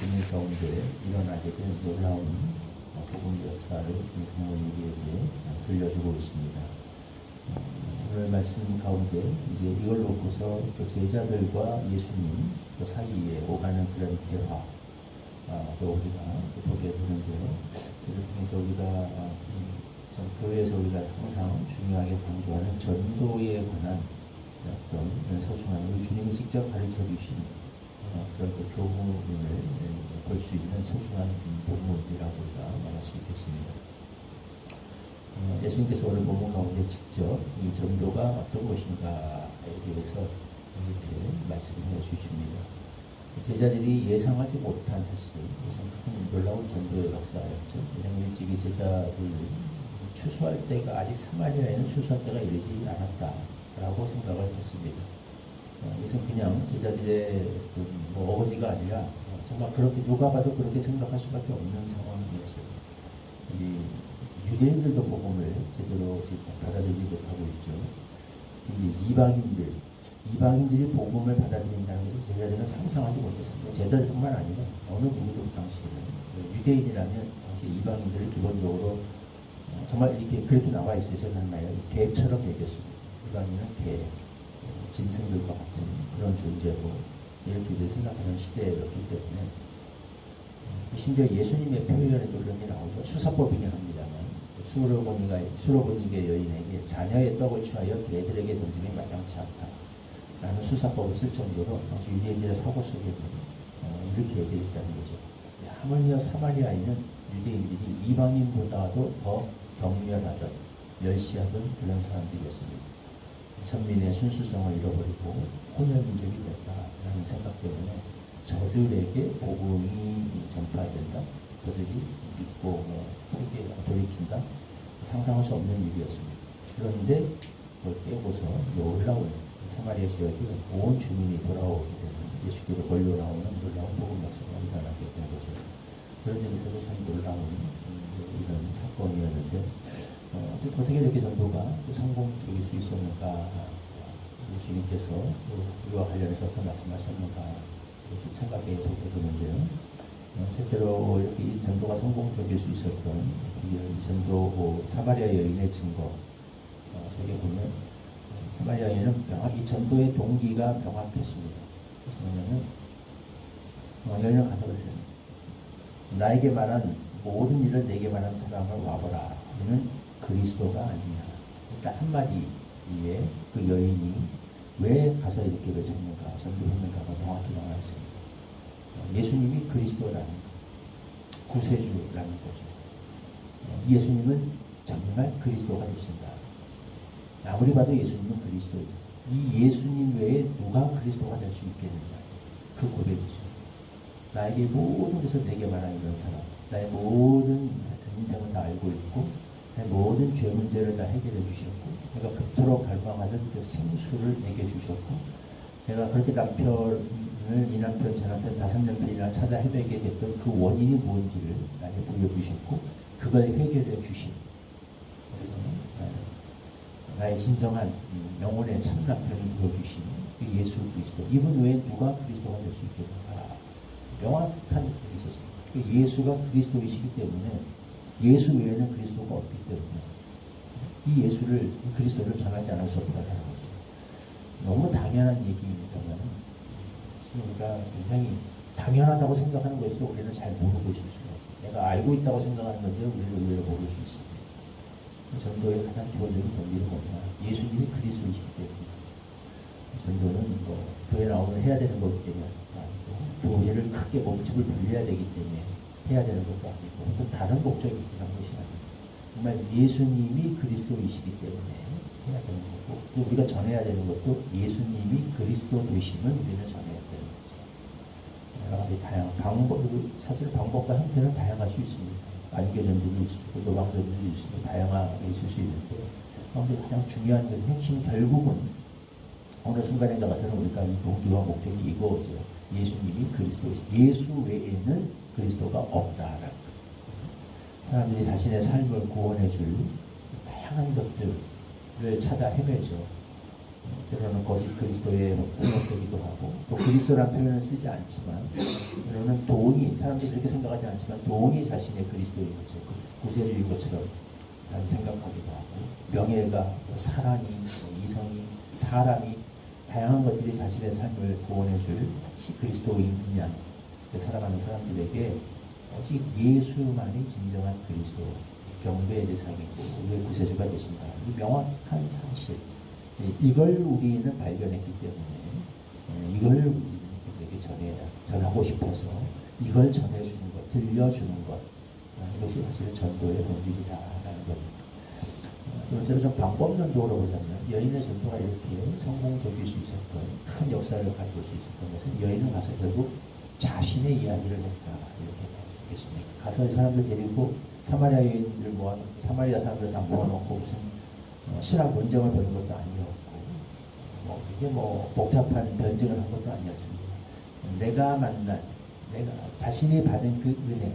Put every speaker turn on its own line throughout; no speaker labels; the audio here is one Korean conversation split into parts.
주민 가운데 일어나게 된 놀라운 어, 복음 역사를 이 부모님에게 들려주고 있습니다. 어, 오늘 말씀 가운데 이제 이걸 놓고서 그 제자들과 예수님 그 사이에 오가는 그런 대화 아, 또 우리가 보게 되는데요. 이를 통해서 우리가 참 교회에서 우리가 항상 중요하게 강조하는 전도에 관한 어떤 소중한 우리 주님이 직접 가르쳐 주신 어, 그런 그 교훈을 볼 수 있는 소중한 본문이라고 우리가 말할 수 있겠습니다. 어, 예수님께서 오늘 본문 가운데 직접 이 전도가 어떤 것인가에 대해서 이렇게 말씀해 주십니다. 제자들이 예상하지 못한 사실은 우선 큰 놀라운 전도의 역사였죠. 왜냐하면 일찍이 제자들을 추수할 때가 아직 사마리아에는 추수할 때가 이르지 않았다라고 생각을 했습니다. 어, 이것은 그냥 제자들의 그뭐 어거지가 아니라 어, 정말 그렇게 누가 봐도 그렇게 생각할 수밖에 없는 상황이었어요. 이 유대인들도 복음을 제대로 받아들이지 못하고 있죠. 이제 이방인들, 이방인들이 복음을 받아들인다는 것을 제자들은 상상하지 못했습니다. 제자들뿐만 아니라 어느 누구도 당시에는 유대인이라면 당시 이방인들을 기본적으로 어, 정말 이렇게 그렇게 나와 있어서 하는 말이에요. 개처럼 여겼습니다. 이방인은 개, 어, 짐승들과 같은 그런 존재로 이렇게 생각하는 시대였기 때문에 어, 심지어 예수님의 표현에도 그런 게 나오죠. 수사법이긴 합니다만 수로보니가 수로보니게 여인에게 자녀의 떡을 취하여 개들에게 던짐이 마땅치 않다. 라는 수사법을 쓸 정도로 당시 유대인들의 사고 속에는 어, 이렇게 되어 있다는 거죠. 하물며 사마리아인은 유대인들이 이방인보다도 더 경멸하던 멸시하던 그런 사람들이었습니다. 선민의 순수성을 잃어버리고 혼혈민족이 됐다라는 생각 때문에 저들에게 복음이 전파된다. 저들이 믿고 뭐 회개 돌이킨다. 상상할 수 없는 일이었습니다. 그런데 그걸 깨고서 놀라운 사마리아 지역에 온 주민이 돌아오게 되는 예수께로 걸려 나오는 놀라운 복음 역사가 일어나게 된 거죠. 그런 점에서도 참 놀라운 음, 이런 사건이었는데 어, 어떻게 이렇게 전도가 성공적일 수 있었는가 예수님께서 또 이와 관련해서 어떤 말씀하셨는가 좀 생각해 보게 되는데요. 어, 실제로 이렇게 이 전도가 성공적일 수 있었던 이 전도 사마리아 여인의 증거 어, 속에 보면 어, 사마리아 여인은 명확히 전도의 동기가 명확했습니다. 그래서 뭐냐면 어, 여인은 가서 그랬어요. 나에게 말한 모든 일을 내게 말한 사람을 와보라. 이는 그리스도가 아니냐. 일단 한마디에 그 여인이 왜 가서 이렇게 외쳤는가, 전도했는가가 명확히 나와 있습니다. 어, 예수님이 그리스도라는 것, 구세주라는 거죠. 어, 예수님은 정말 그리스도가 되신다. 아무리 봐도 예수님은 그리스도죠. 이 예수님 외에 누가 그리스도가 될 수 있겠느냐. 그 고백이죠. 나에게 모든 것을 내게 말하는 사람, 나의 모든 인생, 인생을 다 알고 있고, 내 모든 죄 문제를 다 해결해 주셨고, 내가 그토록 갈망하던 그 생수를 내게 주셨고, 내가 그렇게 남편을 이 남편, 저 남편, 다섯 남편이나 찾아 헤매게 됐던 그 원인이 뭔지를 나에게 보여주셨고, 그걸 해결해 주신. 그래서 어, 나의 진정한 음, 영혼의 참 남편을 보여주신 그 예수 그리스도. 이분 외에 누가 그리스도가 될 수 있겠는가? 명확한 있었습니다. 그 예수가 그리스도이시기 때문에 예수 외에는 그리스도가 없기 때문에 이 예수를 이 그리스도를 전하지 않을 수 없다는 거죠. 너무 당연한 얘기입니다만 우리가 굉장히 당연하다고 생각하는 것을 우리는 잘 모르고 있을 수가 있어요. 내가 알고 있다고 생각하는 건데 우리는 의외로 모를 수 있습니다. 전도의 가장 기본적인 동기는 뭐냐? 예수님이 그리스도이시기 때문에 전도는 뭐 교회 나오면 해야 되는 거기 때문에 아니고 교회를 크게 몸집을 불려야 되기 때문에 해야 되는 것도 아니고 어떤 다른 목적이 있으면 하는 것이 아니고 정말 예수님이 그리스도이시기 때문에 해야 되는 거고 또 우리가 전해야 되는 것도 예수님이 그리스도 되심을 우리는 전해야 되는 거죠. 여러 가지 다양한 방법, 사실 방법과 형태는 다양할 수 있습니다. 안개 전도도 있을 수 있고 노방 전도도 있을 수 있고 다양하게 있을 수 있는데 그런데 가장 중요한 것은 핵심 결국은 어느 순간에 나가서는 우리가 이 동기와 목적이 이거죠. 예수님이 그리스도이시 예수 외에는 그리스도가 없다라는 것. 사람들이 자신의 삶을 구원해 줄 다양한 것들을 찾아 헤매죠. 때로는 거짓 그리스도의 공격되기도 하고 또 그리스도란 표현을 쓰지 않지만 때로는 돈이 사람들이 그렇게 생각하지 않지만 돈이 자신의 그리스도인 거죠. 그 구세주인 것처럼 생각하기도 하고 명예가 뭐 사랑이 뭐 이성이 사람이 다양한 것들이 자신의 삶을 구원해줄 마치 그리스도인이 양 살아가는 사람들에게 오직 예수만이 진정한 그리스도 경배의 대상이고 우리의 구세주가 되신다. 이 명확한 사실 이걸 우리는 발견했기 때문에 예, 이걸 우리에게 전해 전하고 싶어서 이걸 전해주는 것, 들려주는 것 아, 이것이 사실 전도의 본질이다라는 겁니다. 어, 두 번째로 좀 방법론적으로 보자면 여인의 전도가 이렇게 성공적일 수 있었던 큰 역사를 가지고 수 있었던 것은 여인은 가서 결국 자신의 이야기를 했다 이렇게 있겠습니다. 가서 사람들 데리고 사마리아 여인들 모아 사마리아 사람들 다 모아놓고 무슨 어, 신학 논쟁을 벌인 것도 아니었고 뭐 이게 뭐 복잡한 변증을 한 것도 아니었습니다. 내가 만난 내가 자신이 받은 그 은혜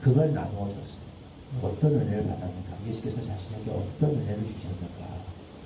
그걸 나누어 줬어요. 어떤 은혜를 받았는가 예수께서 자신에게 어떤 은혜를 주셨는가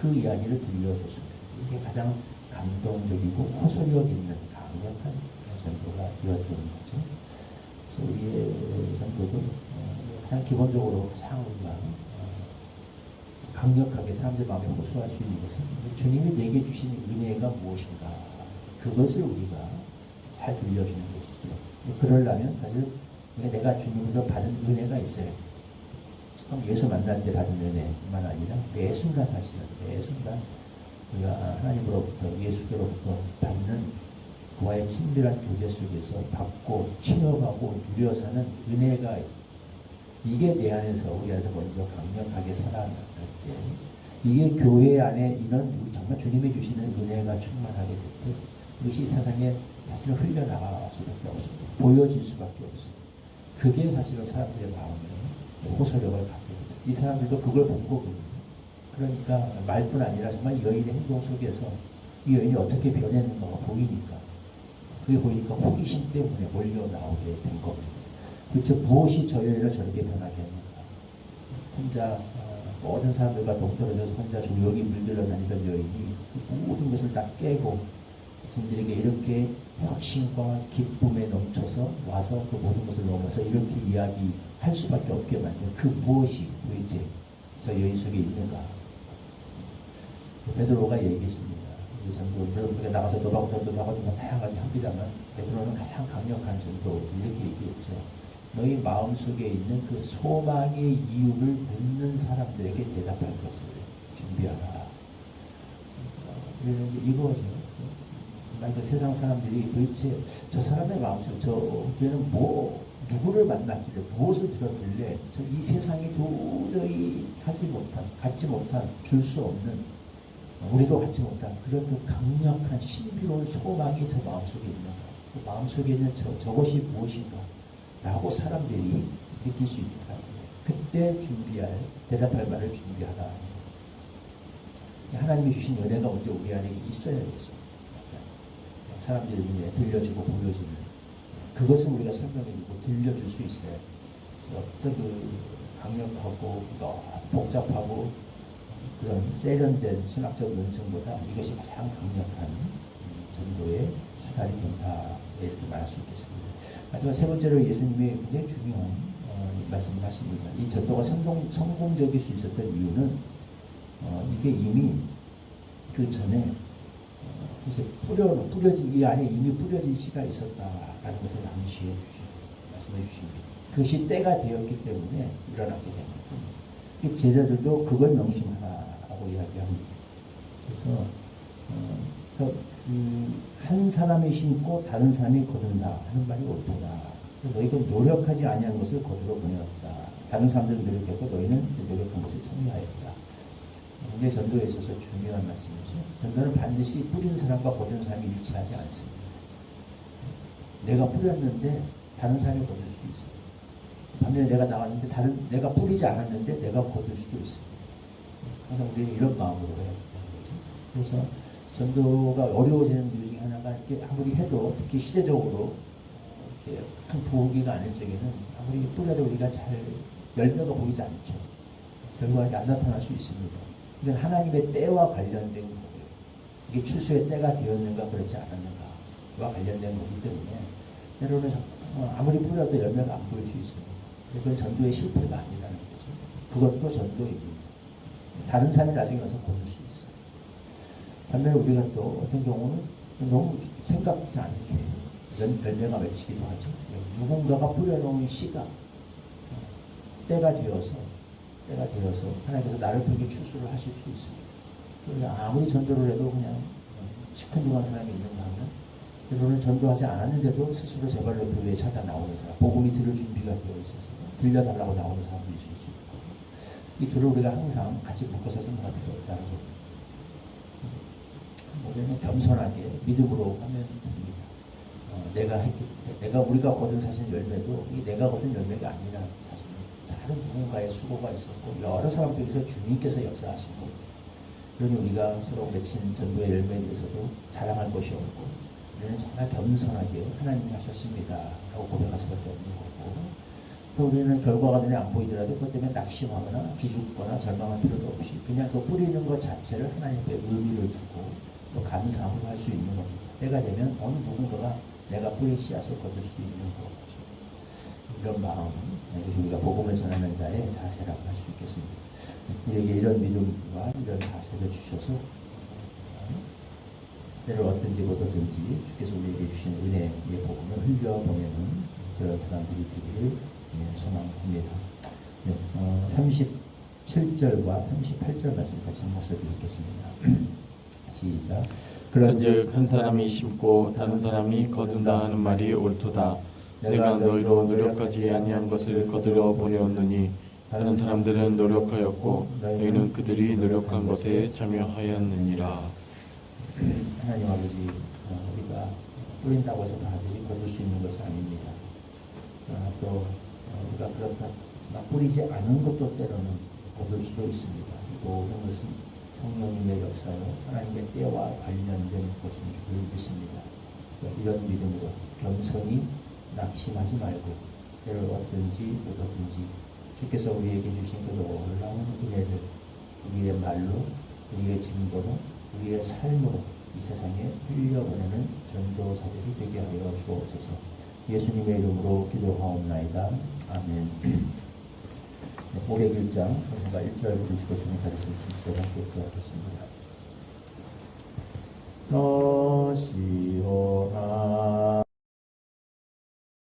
그 이야기를 들려줬습니다. 이게 가장 감동적이고 호소력 있는 강력한 전도가 되었던 거죠. 그래서 우리의 전도도 어, 가장 기본적으로 우리가 어, 강력하게 사람들 마음에 호소할 수 있는 것은 주님이 내게 주신 은혜가 무엇인가 그것을 우리가 잘 들려주는 것이죠. 그러려면 사실 내가 주님으로부터 받은 은혜가 있어요. 처음 예수 만날 때 받은 은혜만 아니라 매 순간 사실은 매 순간 우리가 하나님으로부터 예수께로부터 받는 그 와의 친밀한 교제 속에서 받고 취업하고 누려 사는 은혜가 있습니다. 이게 내 안에서 우리 안에서 먼저 강력하게 살아날 때 이게 교회 안에 이런 정말 주님이 주시는 은혜가 충만하게 될때 이것이 세상에 사실은 흘려나갈 수밖에 없습니다. 보여질 수밖에 없습니다. 그게 사실은 사람들의 마음에 호소력을 갖게 됩니다. 이 사람들도 그걸 본 거거든요. 그러니까 말뿐 아니라 정말 여인의 행동 속에서 이 여인이 어떻게 변했는가가 보이니까 그게 보이니까 호기심 때문에 몰려 나오게 된 겁니다. 그렇죠. 무엇이 저 여인을 저렇게 변하게 했는가. 혼자 어, 모든 사람들과 동떨어져서 혼자 조용히 물들러 다니던 여인이 그 모든 것을 다 깨고 신들에게 이렇게 확신과 기쁨에 넘쳐서 와서 그 모든 것을 넘어서 이렇게 이야기할 수밖에 없게 만든 그 무엇이 도대체 저 여인 속에 있는가. 베드로가 얘기했습니다. 이 전도 여러분들가 나가서 도박도 나가도 뭐 다양하게 합니다만 베드로는 가장 강력한 전도 이렇게 얘기했죠. 너희 마음속에 있는 그 소망의 이유를 묻는 사람들에게 대답할 것을 준비하라. 이거죠. 그러니까 세상 사람들이 도대체 저 사람의 마음속 저 걔는 뭐 누구를 만났길래 무엇을 들었길래 저 이 세상이 도저히 하지 못한 갖지 못한 줄 수 없는 우리도 갖지 못한 그런 그 강력한 신비로운 소망이 저 마음속에 있는가 그 마음속에 있는 저, 저것이 무엇인가 라고 사람들이 느낄 수 있게 하는 그때 준비할 대답할 말을 준비하라. 하나님이 주신 은혜가 먼저 우리 안에 있어야 되죠 사람들 눈에 들려주고 보여지는 그것을 우리가 설명해주고 들려줄 수 있어요 그래서 어떤 그 강력하고 복잡하고 그런 세련된 신학적 논증보다 이것이 가장 강력한 전도의 수단이 된다 이렇게 말할 수 있겠습니다. 마지막 세 번째로 예수님이 굉장히 중요한 어, 말씀을 하십니다. 이 전도가 성공, 성공적일 수 있었던 이유는 어, 이게 이미 그 전에 어, 이제 뿌려 뿌려진 이 안에 이미 뿌려진 씨가 있었다라는 것을 암시해 주시 말씀해 주십니다. 그것이 때가 되었기 때문에 일어나게 됩니다. 제자들도 그걸 명심하라. 라고 이야기합니다. 그래서, 어, 그래서 그 한 사람이 심고 다른 사람이 거둔다 하는 말이 옳도다. 너희가 노력하지 아니한 것을 거두어 보내었다. 다른 사람들은 노력했고 너희는 노력한 것을 참여하였다. 이게 전도에 있어서 중요한 말씀이죠. 전도는 반드시 뿌린 사람과 거둔 사람이 일치하지 않습니다. 내가 뿌렸는데 다른 사람이 거둘 수도 있어요. 반면에 내가 나왔는데 다른 내가 뿌리지 않았는데 내가 거둘 수도 있습니다. 항상 우리는 이런 마음으로 해야 된다는 거죠. 그래서 전도가 어려워지는 이유 중에 하나가 이렇게 아무리 해도 특히 시대적으로 이렇게 큰 부흥기가 아닐 적에는 아무리 뿌려도 우리가 잘 열매가 보이지 않죠. 결과가 안 나타날 수 있습니다. 이건 하나님의 때와 관련된 거예요. 이게 추수의 때가 되었는가 그렇지 않았는가와 관련된 거기 때문에 때로는 어, 아무리 뿌려도 열매가 안 보일 수 있습니다. 그건 전도의 실패가 아니라는 거죠. 그것도 전도입니다. 다른 사람이 나중에 와서 거둘 수 있어요. 반면에 우리가 또 어떤 경우는 너무 생각지 않게 열- 열매가 맺히기도 하죠. 누군가가 뿌려놓은 씨가 어, 때가 되어서 때가 되어서 하나님께서 나를 통해 추수를 하실 수도 있습니다. 그래서 아무리 전도를 해도 그냥 시큰둥한 사람이 있는가 하면 때로는 전도하지 않았는데도 스스로 제 발로 교회에 찾아 나오는 사람, 복음이 들을 준비가 되어 있어서 들려달라고 나오는 사람도 있을 수 있고 이 둘을 우리가 항상 같이 묶어서 생각할 필요 없다는 겁니다. 우리는 겸손하게 믿음으로 하면 됩니다. 어, 내가 했기 내가 우리가 거둔 사실 열매도 이 내가 거둔 열매가 아니라 사실은 다른 누군가의 수고가 있었고 여러 사람들에서 주님께서 역사하신 겁니다. 그러니 우리가 서로 맺힌 전도의 열매에 대해서도 자랑할 것이 없고 우리는 정말 겸손하게 하나님이 하셨습니다 라고 고백할 수밖에 없는 거고 또 우리는 결과가 눈에 안 보이더라도 그것 때문에 낙심하거나 기죽거나 절망할 필요도 없이 그냥 그 뿌리는 것 자체를 하나님께 의미를 두고 또 감사함으로 할 수 있는 겁니다. 때가 되면 어느 누군가가 내가 뿌린 씨앗을 거둘 수도 있는 거죠. 이런 마음, 우리가 복음을 전하는 자의 자세라고 할 수 있겠습니다. 우리에게 이런 믿음과 이런 자세를 주셔서 때를 어떤지 보든지 주께서 우리에게 주신 은혜의 복음을 흘려보내는 그런 사람들이 되기를 예, 소망합니다. 네, 어, 37절과 38절 말씀 같이 한 목소리 읽겠습니다. 시작.
그런즉 한 사람이 심고 다른 사람이 거둔다 하는 말이 옳도다. 내가 너희로 노력하지 아니한 것을 거두려 보내었느니 다른 사람들은 노력하였고 너희는 그들이 노력한 것에 참여하였느니라.
하나님 아버지 어, 우리가 뿌린다고 해서 반드시 거둘 수 있는 것이 아닙니다. 그러나 또 어, 우리가 그렇다지만 뿌리지 않은 것도 때로는 거둘 수도 있습니다. 이 모든 것은 성령님의 역사요 하나님의 때와 관련된 것인 줄 믿습니다. 이런 믿음으로 겸손히 낙심하지 말고 때를 얻든지 못 얻든지 주께서 우리에게 주신 그 놀라운 은혜를 우리의 말로 우리의 증거로 우리의 삶으로 이 세상에 흘려보내는 전도자들이 되게 하여 주옵소서. 예수님의 이름으로 기도하옵나이다. 아멘. 네, 501장 선생과 1절 부르시고 주님 가르쳐 주시도록 함께 기도하겠습니다. 너시오라